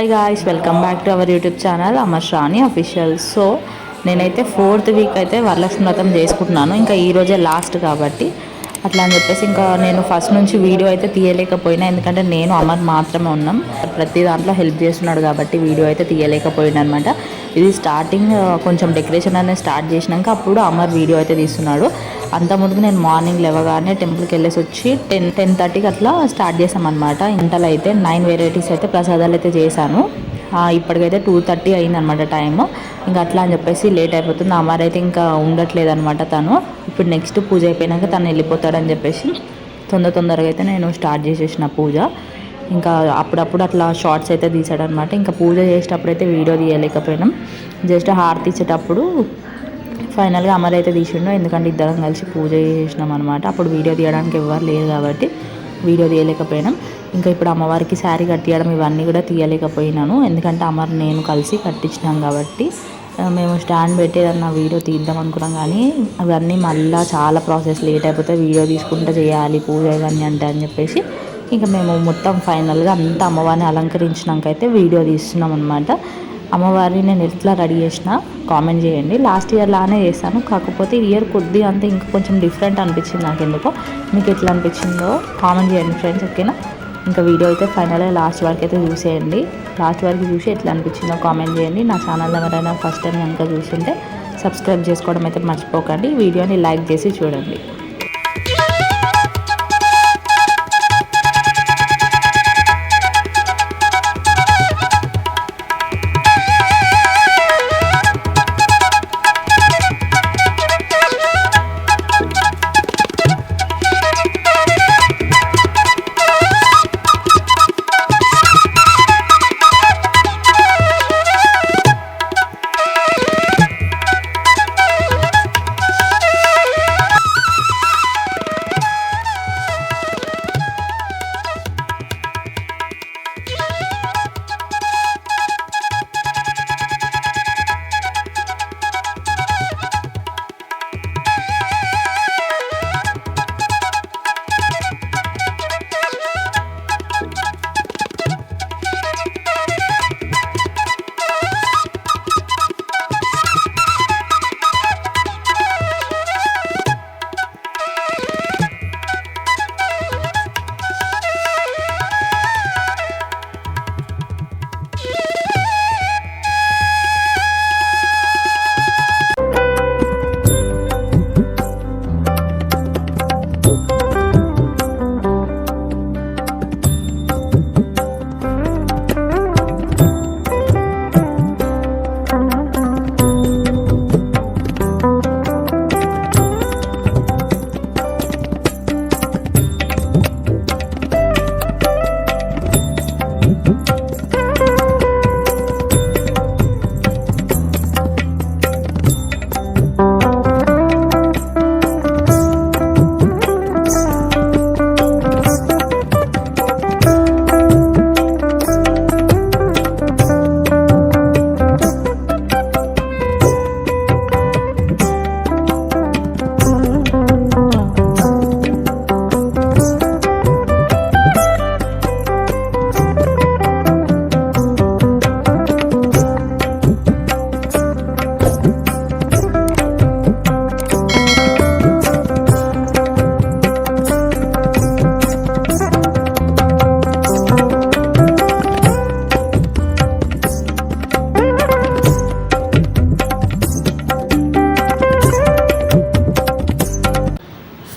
Hi guys welcome back to our YouTube channel Amar Shani official so నేనైతే fourth week అయితే వరలక్ష్మి వ్రతం చేసుకుంటున్నాను. ఇంకా ఈరోజే లాస్ట్ కాబట్టి అట్లా అని చెప్పేసి ఇంకా నేను ఫస్ట్ నుంచి వీడియో అయితే తీయలేకపోయినా. ఎందుకంటే నేను అమర్ మాత్రమే ఉన్నాం. ప్రతి దాంట్లో హెల్ప్ చేస్తున్నాడు కాబట్టి వీడియో అయితే తీయలేకపోయినా అనమాట ఇది స్టార్టింగ్ కొంచెం డెకరేషన్ అనేది స్టార్ట్ చేసినాక అప్పుడు అమర్ వీడియో అయితే తీస్తున్నాడు. అంత ముందుకు నేను మార్నింగ్ లేవగానే టెంపుల్కి వెళ్ళేసి వచ్చి టెన్ టెన్ థర్టీకి అట్లా స్టార్ట్ చేసామన్నమాట ఇంటలో అయితే నైన్ వెరైటీస్ అయితే ప్రసాదాలు అయితే చేశాను. ఇప్పటికైతే టూ థర్టీ అయిందనమాట టైము ఇంకా అట్లా అని చెప్పేసి లేట్ అయిపోతుంది. అమర్ అయితే ఇంకా ఉండట్లేదు అనమాట తను. ఇప్పుడు నెక్స్ట్ పూజ అయిపోయినాక తను వెళ్ళిపోతాడని చెప్పేసి తొందర తొందరగా అయితే నేను స్టార్ట్ చేసేసిన పూజ. ఇంకా అప్పుడప్పుడు అట్లా షార్ట్స్ అయితే తీసాడనమాట ఇంకా పూజ చేసేటప్పుడు అయితే వీడియో తీయలేకపోయినాం. జస్ట్ హారతి ఇచ్చేటప్పుడు ఫైనల్గా అమర్ అయితే తీసిండు. ఎందుకంటే ఇద్దరం కలిసి పూజ చేసినాం అనమాట అప్పుడు వీడియో తీయడానికి ఎవరు లేరు కాబట్టి వీడియో తీయలేకపోయినాం. ఇంకా ఇప్పుడు అమ్మవారికి శారీ కట్టియడం ఇవన్నీ కూడా తీయలేకపోయినాను. ఎందుకంటే అమ్మవారు నేను కలిసి కట్టించినాం కాబట్టి మేము స్టాండ్ పెట్టేదన్న వీడియో తీద్దాం అనుకున్నాం కానీ అవన్నీ మళ్ళీ చాలా ప్రాసెస్ లేట్ అయిపోతే వీడియో తీసుకుంటే చేయాలి పూజ ఇవన్నీ అంటే అని చెప్పేసి ఇంకా మేము మొత్తం ఫైనల్గా అంతా అమ్మవారిని అలంకరించినాకైతే వీడియో తీస్తున్నాం అనమాట అమ్మవారిని నేను ఎట్లా రెడీ చేసిన కామెంట్ చేయండి. లాస్ట్ ఇయర్ లానే చేశాను. కాకపోతే ఇయర్ కొద్దిగా అంతే ఇంకా కొంచెం డిఫరెంట్ అనిపించింది నాకు ఎందుకో మీకు ఎట్లా అనిపించిందో కామెంట్ చేయండి ఫ్రెండ్స్ ఓకేనా? ఇంకా వీడియో అయితే ఫైనల్గా లాస్ట్ వరకు అయితే చూసేయండి. లాస్ట్ వరకు చూసి ఎట్లా అనిపించిందో కామెంట్ చేయండి. నా ఛానల్ ఎవరైనా ఫస్ట్ టైం కనుక చూస్తుంటే సబ్స్క్రైబ్ చేసుకోవడం అయితే మర్చిపోకండి. వీడియోని లైక్ చేసి చూడండి.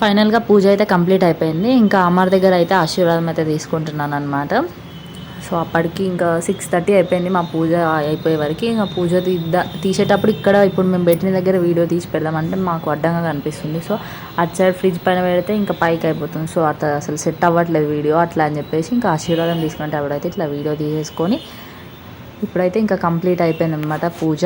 ఫైనల్గా పూజ అయితే కంప్లీట్ అయిపోయింది. ఇంకా అమ్మార్ దగ్గర అయితే ఆశీర్వాదం అయితే తీసుకుంటున్నాను అనమాట సో అప్పటికి ఇంకా సిక్స్ థర్టీ అయిపోయింది మా పూజ అయిపోయే వరకు. ఇంకా పూజ తీద్దా తీసేటప్పుడు ఇక్కడ ఇప్పుడు మేము పెట్టిన దగ్గర వీడియో తీసి పెడదామంటే మాకు అడ్డంగా కనిపిస్తుంది. సో అటు సైడ్ ఫ్రిడ్జ్ పైన పెడితే ఇంకా పైకి అయిపోతుంది. సో అత అసలు సెట్ అవ్వట్లేదు వీడియో. అట్లా అని చెప్పేసి ఇంకా ఆశీర్వాదం తీసుకుంటే అప్పుడైతే ఇట్లా వీడియో తీసేసుకొని ఇప్పుడైతే ఇంకా కంప్లీట్ అయిపోయింది అనమాట పూజ.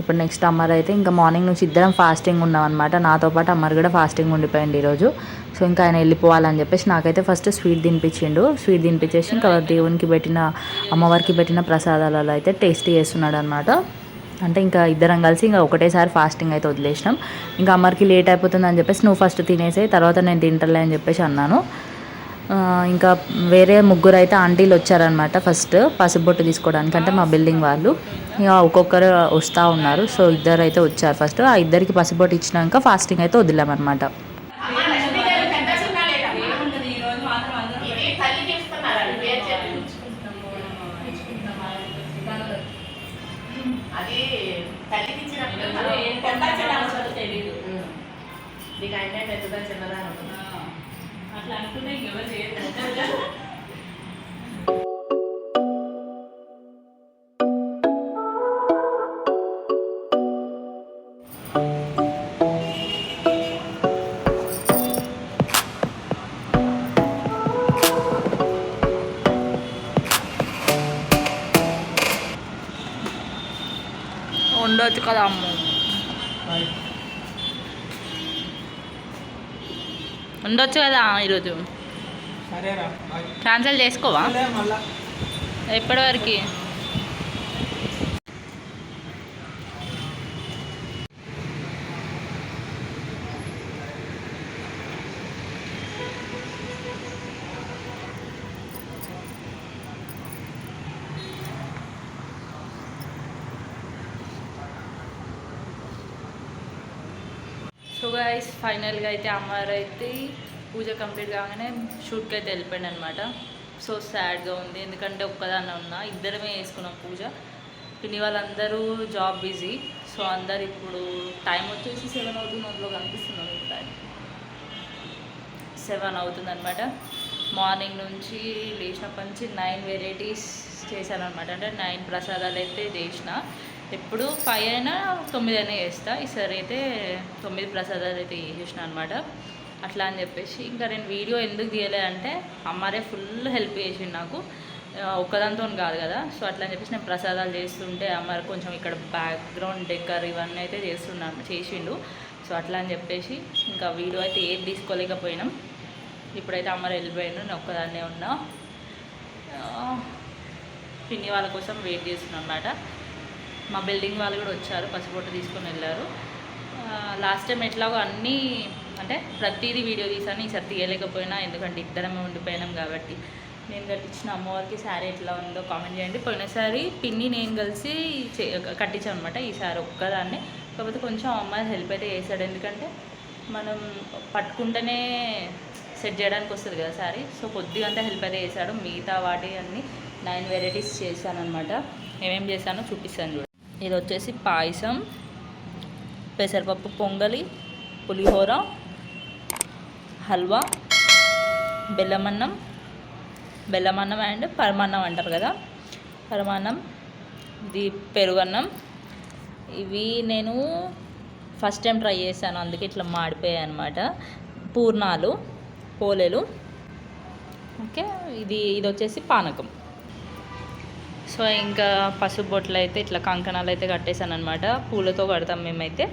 ఇప్పుడు నెక్స్ట్ అమ్మర్ అయితే ఇంకా మార్నింగ్ నుంచి ఇద్దరం ఫాస్టింగ్ ఉన్నాం అనమాట నాతో పాటు అమ్మర్ కూడా ఫాస్టింగ్ ఉండిపోయింది ఈరోజు. సో ఇంకా ఆయన వెళ్ళిపోవాలని చెప్పేసి నాకైతే ఫస్ట్ స్వీట్ తినిపించిండు. స్వీట్ తినిపించేసి ఇంకా దేవునికి పెట్టిన అమ్మవారికి పెట్టిన ప్రసాదాలలో అయితే టేస్ట్ చేస్తున్నాడు అనమాట అంటే ఇంకా ఇద్దరం కలిసి ఇంకా ఒకటేసారి ఫాస్టింగ్ అయితే వదిలేసినాం. ఇంకా అమ్మరికి లేట్ అయిపోతుంది అని చెప్పేసి నువ్వు ఫస్ట్ తినేసే తర్వాత నేను తింటలే అని చెప్పేసి అన్నాను. ఇంకా వేరే ముగ్గురు అయితే ఆంటీలు వచ్చారనమాట ఫస్ట్ పసుబొట్టు తీసుకోవడానికి అంటే మా బిల్డింగ్ వాళ్ళు. ఇక ఒక్కొక్కరు వస్తూ ఉన్నారు సో ఇద్దరు అయితే వచ్చారు ఫస్ట్ ఆ ఇద్దరికి పసుబొట్టు ఇచ్చినాక ఫాస్టింగ్ అయితే వదిలామన్నమాట. అట్లా అనుకుంటే ఇంకెవరు చేయరు ఉండొచ్చు కదా ఉండొచ్చు కదా ఈరోజు. క్యాన్సిల్ చేసుకోవా? లే ఫైనల్గా అయితే అమ్మవారు అయితే పూజ కంప్లీట్ కాగానే షూట్కి అయితే వెళ్ళిపోయాడు అనమాట సో సాడ్గా ఉంది. ఎందుకంటే ఒక్కదాన్ని ఉన్నా. ఇద్దరమే వేసుకున్నాం పూజ. పిన్ని వాళ్ళందరూ జాబ్ బిజీ. సో అందరు ఇప్పుడు టైం వచ్చేసి సెవెన్ అవుతుంది. అందులో కనిపిస్తుంది టైం. సెవెన్ అవుతుంది అనమాట మార్నింగ్ నుంచి లేచినప్పటి నుంచి నైన్ వెరైటీస్ చేశాను అనమాట అంటే నైన్ ప్రసాదాలు అయితే చేసిన. ఎప్పుడు ఫైవ్ అయినా తొమ్మిది అయినా చేస్తా. ఈసారి అయితే తొమ్మిది ప్రసాదాలు అయితే చేసిన అనమాట అట్లా అని చెప్పేసి ఇంకా నేను వీడియో ఎందుకు తీయలేదంటే అమ్మారే ఫుల్ హెల్ప్ చేసిండు నాకు. ఆ, ఒక్కదాంతో కాదు కదా. సో అట్లా అని చెప్పేసి నేను ప్రసాదాలు చేస్తుంటే అమ్మారు కొంచెం ఇక్కడ బ్యాక్గ్రౌండ్ డెక్కర్ ఇవన్నీ అయితే చేస్తున్నాను చేసిండు. సో అట్లా అని చెప్పేసి ఇంకా వీడియో అయితే ఏది తీసుకోలేకపోయినాం. ఇప్పుడైతే అమ్మారు వెళ్ళిపోయాను నేను ఒక్కదాన్నే ఉన్నా. పిన్ని వాళ్ళ కోసం వెయిట్ చేస్తున్నాను అనమాట మా బిల్డింగ్ వాళ్ళు కూడా వచ్చారు పసుపొట్టు తీసుకొని వెళ్ళారు. లాస్ట్ టైం ఎట్లాగో అన్నీ అంటే ప్రతిదీ వీడియో తీసాను ఈసారి తీయలేకపోయినా ఎందుకంటే ఇద్దరమే ఉండిపోయినాం కాబట్టి. నేను కట్టించిన అమ్మవారికి శారీ ఎట్లా ఉందో కామెంట్ చేయండి. పోయినసారి పిన్ని నేను కలిసి చే- కట్టించాను అనమాట ఈసారి ఒక్కదాన్నే. కాకపోతే కొంచెం అమ్మాయి హెల్ప్ అయితే చేశాడు. ఎందుకంటే మనం పట్టుకుంటేనే సెట్ చేయడానికి వస్తుంది కదా శారీ. సో కొద్దిగా అంతా హెల్ప్ అయితే చేశాడు. మిగతా వాటి అన్ని నైన్ వెరైటీస్ చేశాను అనమాట ఏమేమి చేశానో చూపిస్తాను చూడండి ఇది వచ్చేసి పాయసం పెసరపప్పు పొంగలి పులిహోర హల్వా బెల్లమన్నం బెల్లమన్నం అండ్ పరమాన్నం అంటారు కదా. పరమాన్నం ఇది పెరుగన్నం. ఇవి నేను ఫస్ట్ టైం ట్రై చేశాను అందుకే ఇట్లా మాడిపోయాయి అనమాట పూర్ణాలు పోలేలు. ఓకే ఇది ఇది వచ్చేసి పానకం. సో ఇంకా పసుపు బొట్లు అయితే ఇట్లా కంకణాలు అయితే కట్టేశాను అనమాట పూలతో కడతాం మేమైతే.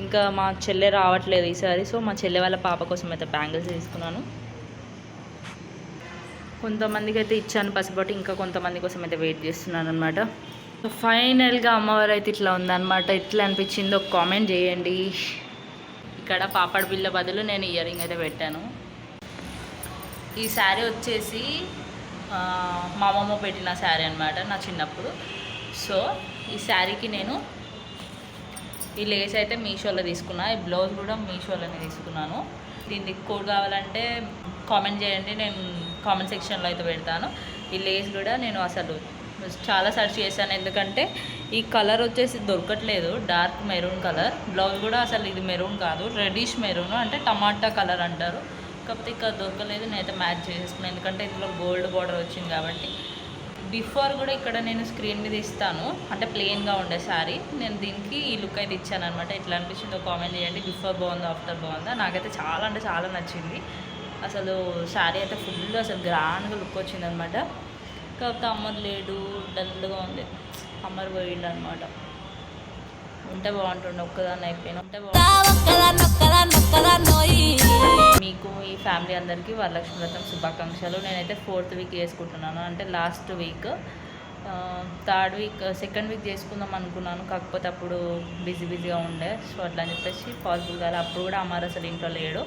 ఇంకా మా చెల్లె రావట్లేదు ఈసారి సో మా చెల్లె వాళ్ళ పాప కోసం అయితే బ్యాంగిల్స్ తీసుకున్నాను. కొంతమందికి అయితే ఇచ్చాను పసుపొట్టు ఇంకా కొంతమంది కోసం అయితే వెయిట్ చేస్తున్నాను అనమాట సో ఫైనల్గా అమ్మవారు అయితే ఇట్లా ఉందన్నమాట. ఎట్లా అనిపించిందో ఒక కామెంట్ చేయండి. ఇక్కడ పాపడ్ బిల్ల బదులు నేను ఇయర్ రింగ్ అయితే పెట్టాను. ఈ శారీ వచ్చేసి మా అమ్మమ్మ పెట్టిన శారీ అనమాట నా చిన్నప్పుడు. సో ఈ శారీకి నేను ఈ లేస్ అయితే మీషోలో తీసుకున్నా. ఈ బ్లౌజ్ కూడా మీషోలోనే తీసుకున్నాను. దీనికి కోడ్ కావాలంటే కామెంట్ చేయండి. నేను కామెంట్ సెక్షన్లో అయితే పెడతాను. ఈ లేస్ కూడా నేను అసలు చాలా సెర్చ్ చేశాను. ఎందుకంటే ఈ కలర్ వచ్చేసి దొరకట్లేదు. Dark maroon colour. బ్లౌజ్ కూడా అసలు ఇది మెరూన్ కాదు. రెడిష్ మెరూన్ అంటే టమాటా కలర్ అంటారు. కాకపోతే ఇక్కడ దొరకలేదు నేనైతే మ్యాచ్ చేసేసుకున్నాను ఎందుకంటే ఇందులో గోల్డ్ బార్డర్ వచ్చింది కాబట్టి. బిఫోర్ కూడా ఇక్కడ నేను స్క్రీన్ మీద ఇస్తాను. అంటే ప్లెయిన్గా ఉండే శారీ నేను దీనికి ఈ లుక్ అయితే ఇచ్చాను అనమాట ఎట్లా అనిపించిందో కామెంట్ చేయండి. బిఫోర్ బాగుందా ఆఫ్టర్ బాగుందా? నాకైతే చాలా అంటే చాలా నచ్చింది. అసలు శారీ అయితే ఫుల్ అసలు గ్రాండ్గా లుక్ వచ్చింది అనమాట కాకపోతే అమ్మర్ లేడు డల్గా ఉంది. అమ్మర్ పోయిండు అనమాట ఉంటే బాగుంటుండే ఒక్కదాన్ని అయిపోయినా. ఉంటే మీకు ఈ ఫ్యామిలీ అందరికీ వరలక్ష్మి వ్రతం శుభాకాంక్షలు. నేనైతే ఫోర్త్ వీక్ చేసుకుంటున్నాను. అంటే last week third week second week చేసుకుందాం అనుకున్నాను. కాకపోతే అప్పుడు బిజీ బిజీగా ఉండే. సో అట్లా అని చెప్పేసి పాసిబుల్ కాదు అప్పుడు కూడా అమ్మారు అసలు ఇంట్లో లేడు.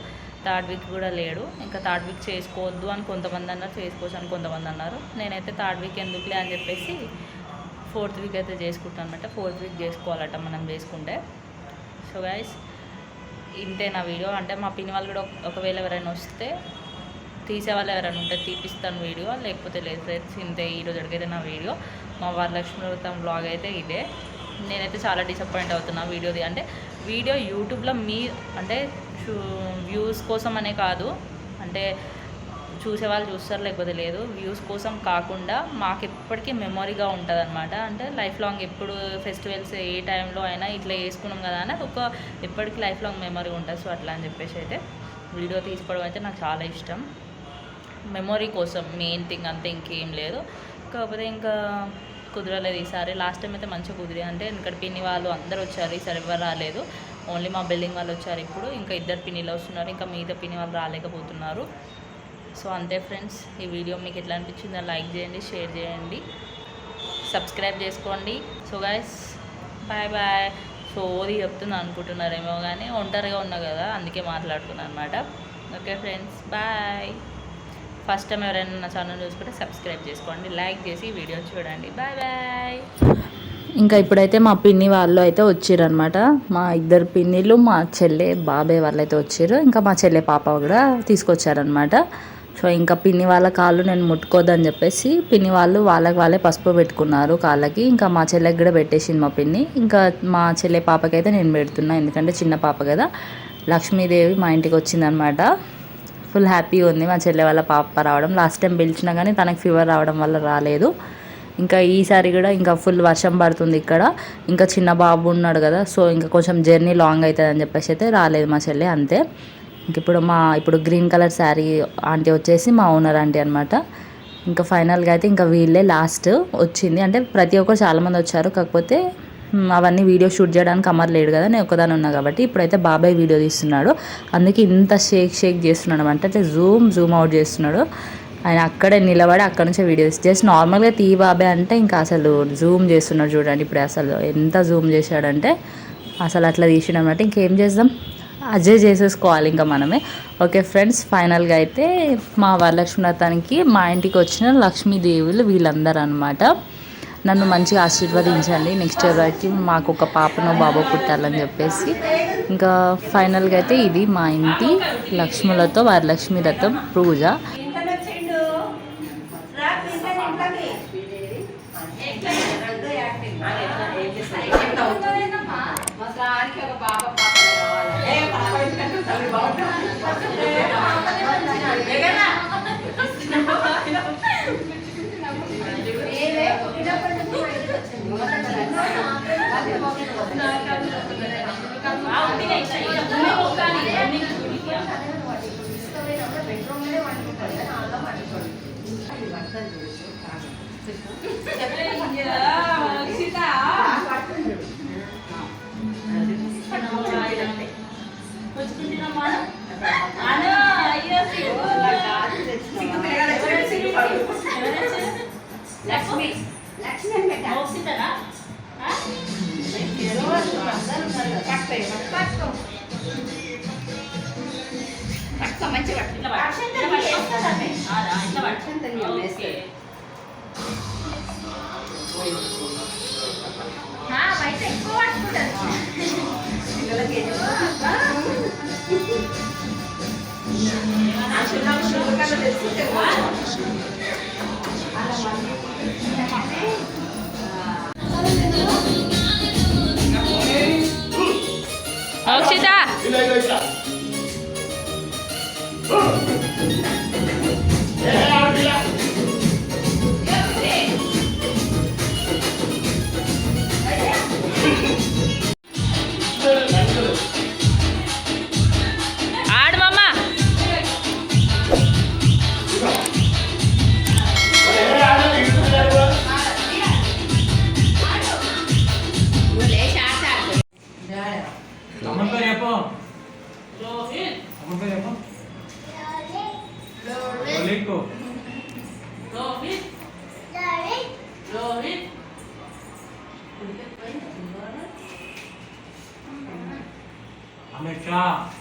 థర్డ్ వీక్ కూడా లేడు. ఇంకా థర్డ్ వీక్ చేసుకోవద్దు అని కొంతమంది అన్నారు. చేసుకోవచ్చు అని కొంతమంది అన్నారు. నేనైతే థర్డ్ వీక్ ఎందుకులే అని చెప్పేసి ఫోర్త్ వీక్ అయితే చేసుకుంటాం అనమాట ఫోర్త్ వీక్ చేసుకోవాలట మనం చేసుకుంటే సో గైస్ ఇంతే నా వీడియో. అంటే మా పిన్ని వాళ్ళు కూడా ఒకవేళ ఎవరైనా వస్తే తీసే వాళ్ళు ఎవరైనా ఉంటే తీపిస్తాను వీడియో. లేకపోతే లేదు ఫ్రెండ్స్ ఇంతే ఈరోజు అడిగైతే నా వీడియో. మా వరలక్ష్మి వ్రతం బ్లాగ్ అయితే ఇదే. నేనైతే చాలా డిసప్పాయింట్ అవుతున్నా వీడియోది. అంటే వీడియో యూట్యూబ్లో మీ అంటే వ్యూస్ కోసం అనే కాదు. అంటే చూసే వాళ్ళు చూస్తారు లేకపోతే లేదు. వ్యూస్ కోసం కాకుండా మాకు ఎప్పటికీ మెమొరీగా ఉంటుంది అనమాట అంటే లైఫ్ లాంగ్ ఎప్పుడు ఫెస్టివల్స్ ఏ టైంలో అయినా ఇట్లా వేసుకున్నాం కదా అని ఒక ఎప్పటికీ లైఫ్ లాంగ్ మెమరీ ఉంటుంది. సో అట్లా అని చెప్పేసి అయితే వీడియో తీసుకోవడం అయితే నాకు చాలా ఇష్టం. మెమొరీ కోసం మెయిన్ థింగ్ అంతే ఇంకేం లేదు. కాకపోతే ఇంకా కుదరలేదు ఈసారి. లాస్ట్ టైం అయితే మంచిగా కుదిరి. అంటే ఇక్కడ పిన్ని వాళ్ళు అందరూ వచ్చారు. ఈసారి ఎవరు రాలేదు. ఓన్లీ మా బిల్డింగ్ వాళ్ళు వచ్చారు ఇప్పుడు. ఇంకా ఇద్దరు పిన్నిలు వస్తున్నారు. ఇంకా మిగతా పిన్ని వాళ్ళు రాలేకపోతున్నారు. సో అంతే ఫ్రెండ్స్ ఈ వీడియో మీకు ఎట్లా అనిపించిందో లైక్ చేయండి షేర్ చేయండి సబ్స్క్రైబ్ చేసుకోండి. So guys bye bye so ఓది చెప్తుంది అనుకుంటున్నారేమో కానీ ఒంటరిగా ఉన్నా కదా అందుకే మాట్లాడుతున్నాను అనమాట okay friends bye first time ఎవరైనా నా ఛానల్ చూసుకుంటే సబ్స్క్రైబ్ చేసుకోండి లైక్ చేసి వీడియో చూడండి. బాయ్ బాయ్ ఇంకా ఇప్పుడైతే మా పిన్ని వాళ్ళు అయితే వచ్చారనమాట మా ఇద్దరు పిన్నిలు మా చెల్లె బాబాయ్ వాళ్ళు అయితే వచ్చారు ఇంకా మా చెల్లె పాప కూడా తీసుకొచ్చారనమాట సో ఇంకా పిన్ని వాళ్ళ కాళ్ళు నేను ముట్టుకోదని చెప్పేసి పిన్ని వాళ్ళు వాళ్ళకి వాళ్ళే పసుపు పెట్టుకున్నారు కాళ్ళకి. ఇంకా మా చెల్లెకి కూడా పెట్టేసింది మా పిన్ని. ఇంకా మా చెల్లె పాపకైతే నేను పెడుతున్నా ఎందుకంటే చిన్న పాప కదా. లక్ష్మీదేవి మా ఇంటికి వచ్చిందనమాట. ఫుల్ హ్యాపీగా ఉంది. మా చెల్లె వాళ్ళ పాప రావడం. లాస్ట్ టైం పిలిచినా కానీ తనకి ఫీవర్ రావడం వల్ల రాలేదు. ఇంకా ఈసారి కూడా ఇంకా ఫుల్ వర్షం పడుతుంది ఇక్కడ. ఇంకా చిన్న బాబు ఉన్నాడు కదా సో ఇంకా కొంచెం జర్నీ లాంగ్ అవుతుంది అని చెప్పేసి అయితే రాలేదు మా చెల్లె అంతే. ఇప్పుడు మా ఇప్పుడు గ్రీన్ కలర్ శారీ ఆంటీ వచ్చేసి మా ఓనర్ ఆంటీ అనమాట ఇంకా ఫైనల్గా అయితే ఇంకా వీళ్ళే లాస్ట్ వచ్చింది. అంటే ప్రతి ఒక్కరు చాలామంది వచ్చారు. కాకపోతే అవన్నీ వీడియో షూట్ చేయడానికి అమర్ లేడు కదా నేను ఒకదాని ఉన్నా కాబట్టి. ఇప్పుడైతే బాబాయ్ వీడియో తీస్తున్నాడు. అందుకే ఇంత షేక్ షేక్ చేస్తున్నాడు అంటే అంటే జూమ్ జూమ్ అవుట్ చేస్తున్నాడు. ఆయన అక్కడే నిలబడి అక్కడ నుంచే వీడియో తీసి జస్ట్ నార్మల్గా తీ బాబాయ్ అంటే ఇంకా అసలు జూమ్ చేస్తున్నాడు చూడండి. ఇప్పుడు అసలు ఎంత జూమ్ చేశాడంటే అసలు అట్లా తీసినమాట ఇంకేం చేద్దాం? అజయ్ చేసేసుకోవాలి ఇంకా మనమే. ఓకే ఫ్రెండ్స్ ఫైనల్గా అయితే మా వరలక్ష్మీనాథానికి మా ఇంటికి వచ్చిన లక్ష్మీదేవులు వీళ్ళందరూ అనమాట నన్ను మంచిగా ఆశీర్వదించండి. నెక్స్ట్ ఇయర్ వరకు మాకు ఒక పాపను బాబు పుట్టాలని చెప్పేసి. ఇంకా ఫైనల్గా అయితే ఇది మా ఇంటి లక్ష్ములతో వరలక్ష్మి రథం పూజ. లక్ష్మి లక్ష్మి పెట్టా పట్టుకో మంచి పట్టు బయట ఎక్కువ పట్టుకుంటారు Akshita cinco. Rohit. Rohit. Rohit. Amecha.